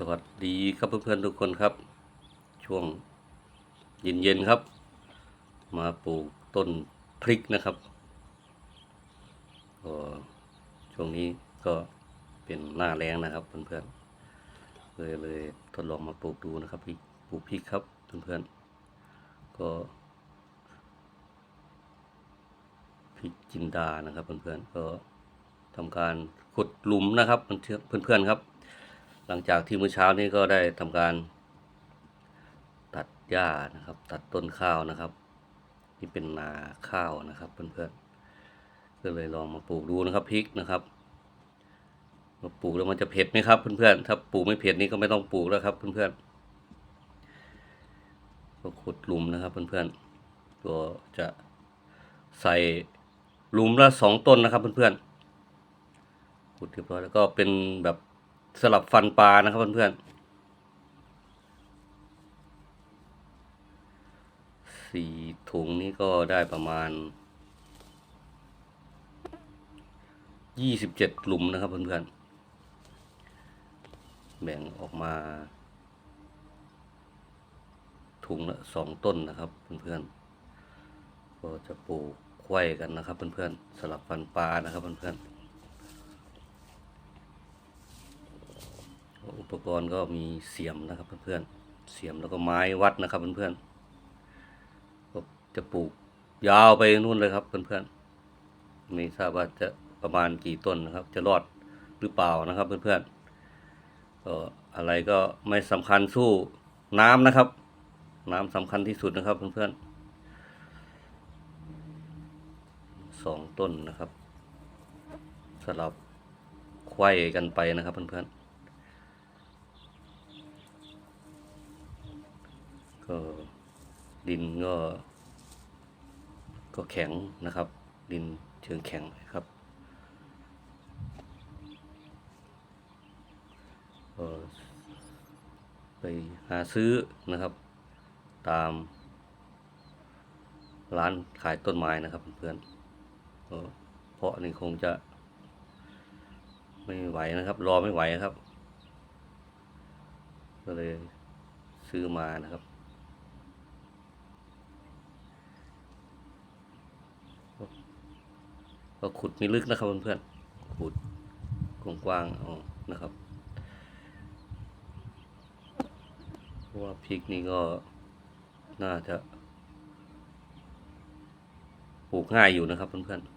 สวัสดีครับเพื่อนๆทุกคนครับ ช่วงเย็นๆครับ มาปลูกต้นพริกนะครับก็ช่วงนี้ก็เป็นหน้าแรงนะครับเพื่อนๆเลยเลยทดลองมาปลูกดูนะครับพริกปลูกพริกครับเพื่อนๆก็พริกจินดานะครับเพื่อนๆก็ทำการขุดหลุมนะครับเพื่อนๆครับ หลังจากที่เมื่อเช้านี้ก็ได้ทำการ ตัดหญ้านะครับ ตัดต้นข้าวนะครับที่เป็นนาข้าวนะครับเพื่อนๆก็เลยลองมาปลูกดูนะครับพริกนะครับมาปลูกแล้วมันจะเผ็ดไหมครับเพื่อนๆถ้าปลูกไม่เผ็ดนี่ก็ไม่ต้องปลูกแล้วครับเพื่อนๆก็ขุดหลุมนะครับเพื่อนๆก็จะใส่หลุมละสองต้นนะครับเพื่อนๆขุดเรียบร้อยแล้วก็เป็นแบบ สลับฟันปลานะครับเพื่อนๆสี่ถุงนี้ก็ได้ประมาณยี่สิบเจ็ดหลุมนะครับเพื่อนๆ แบ่งออกมา ถุงละสองต้นนะครับเพื่อนๆ ก็จะปลูกไขว้กันนะครับเพื่อนๆ สลับฟันปลานะครับเพื่อนๆ อุปกรณ์ก็มีเสียมนะครับเพื่อนๆ เสียมแล้วก็ไม้วัดนะครับเพื่อนๆก็จะปลูกยาวไปนู่นเลยครับเพื่อนๆ ไม่ทราบว่าจะประมาณกี่ต้นนะครับ จะรอดหรือเปล่านะครับเพื่อนๆ ก็อะไรก็ไม่สำคัญสู้น้ำนะครับ น้ำสำคัญที่สุดนะครับเพื่อนๆสองต้นนะครับสลับไขว้กันไปนะครับเพื่อนๆ ก็ดินก็ ก็แข็งนะครับ ดินเชิงแข็งครับก็ไปหาซื้อนะครับ ตาม ร้านขายต้นไม้นะครับเพื่อนเพราะนี่คงจะ ไม่ไหวนะครับ รอไม่ไหวครับ ก็เลยซื้อมานะครับ ก็ขุดไม่ลึกนะครับเพื่อนๆขุดกว้างๆเอานะครับเพราะว่าพริกนี่ก็น่าจะปลูกง่ายอยู่นะครับเพื่อนๆ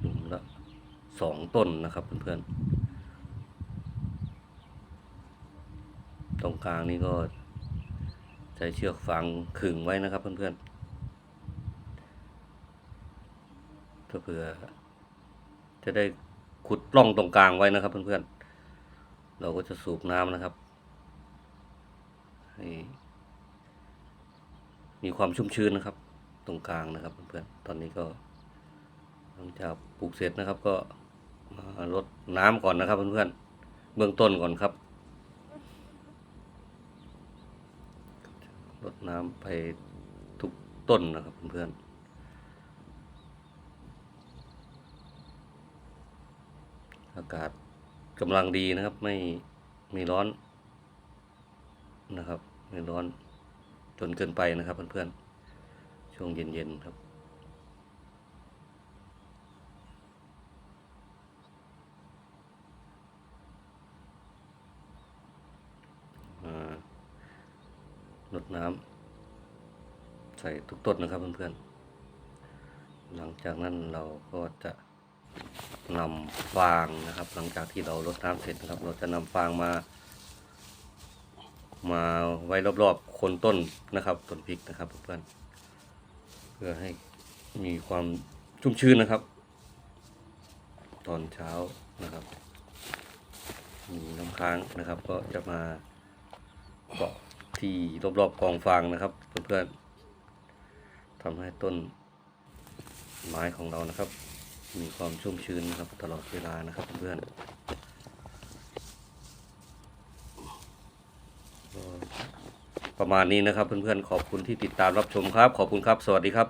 หลุมละสองต้นนะครับเพื่อนๆ ตรงกลางนี่ก็ ช้เชือกฟางขึงไว้นะครับเพื่อนๆเผื่อจะได้ขุดร่องตรงกลางไว้นะครับเพื่อนๆ เราก็จะสูบน้ำนะครับให้มีความชุ่มชื้นนะครับ ตรงกลางนะครับเพื่อนๆ ตอนนี้ก็หลังจากปลูกเสร็จนะครับก็มาลดน้ำก่อนนะครับเพื่อนๆ เบื้องต้นก่อนครับ รดน้ำไปทุกต้นนะครับเพื่อนๆ อากาศกำลังดีนะครับ ไม่มีร้อนนะครับ ไม่ร้อนจนเกินไปนะครับเพื่อนๆ ช่วงเย็นๆครับ อ่า รดน้ำใส่ทุกต้นนะครับเพื่อนๆ หลังจากนั้นเราก็จะนำฟางนะครับ หลังจากที่เรารดน้ำเสร็จนะครับ เราจะนำฟางมา มาไว้รอบๆโคนต้นนะครับต้นพริกนะครับเพื่อนๆเพื่อให้มีความชุ่มชื้นนะครับ ตอนเช้านะครับมีน้ำค้างนะครับ ก็จะมาเกาะ ที่รอบๆกองฟางนะครับ เพื่อนๆทำให้ต้นไม้ของเรานะครับ มีความชุ่มชื้นนะครับ ตลอดเวลานะครับเพื่อนประมาณนี้นะครับเพื่อนๆขอบคุณที่ติดตามรับชมครับ ขอบคุณครับ สวัสดีครับ